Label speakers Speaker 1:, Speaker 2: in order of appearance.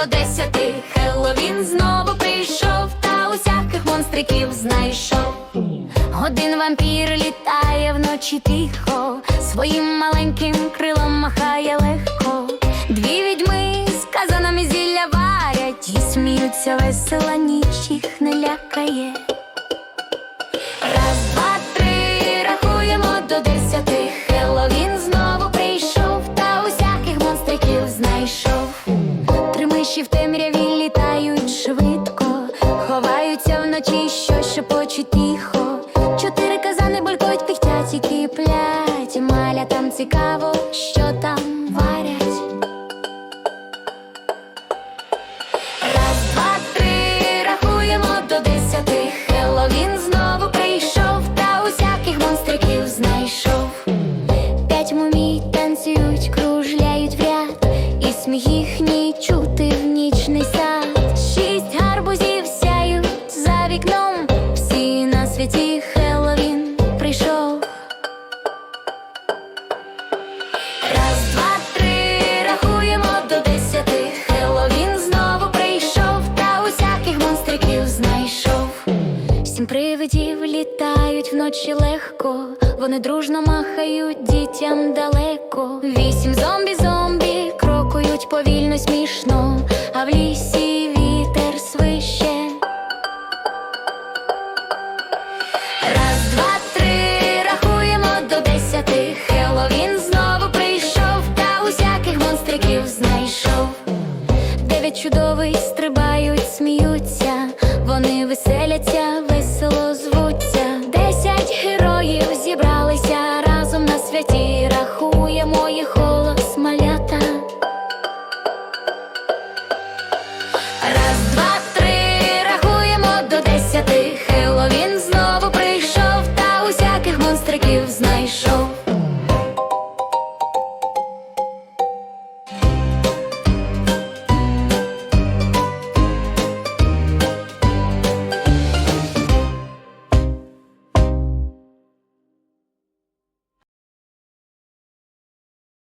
Speaker 1: до десяти. Хеллоуін знову прийшов, та усяких монстриків знайшов. Один вампір літає вночі тихо, своїм маленьким крилом махає легко. Дві відьми з казанами зілля варять і сміються весело, ніч їх не лякає. Миші в темряві літають швидко, ховаються вночі, що шепочуть тихо. Чотири казани булькають, піхтять і киплять. Маля там цікаво, що там варять. Раз, два, три, рахуємо до десяти. Хеллоуін знову чути в нічний сад. Шість гарбузів сяють за вікном, всі на світі Хеллоуін прийшов. Раз, два, три, рахуємо до десяти. Хеллоуін знову прийшов, та усяких монстриків знайшов. Сім привидів літають вночі легко, вони дружно махають дітям далеко. Вісім зомбі, зомбі крокують повільно, смішно, а в лісі вітер свище. Раз, два, три, рахуємо до десяти. Хеллоуін знову прийшов, та усяких монстриків знайшов. Дев'ять чудовий стрибають, сміються, вони веселяться, весело звуться. Десять героїв зібралися разом на святі. Рахуємо їх монстриків знайшов.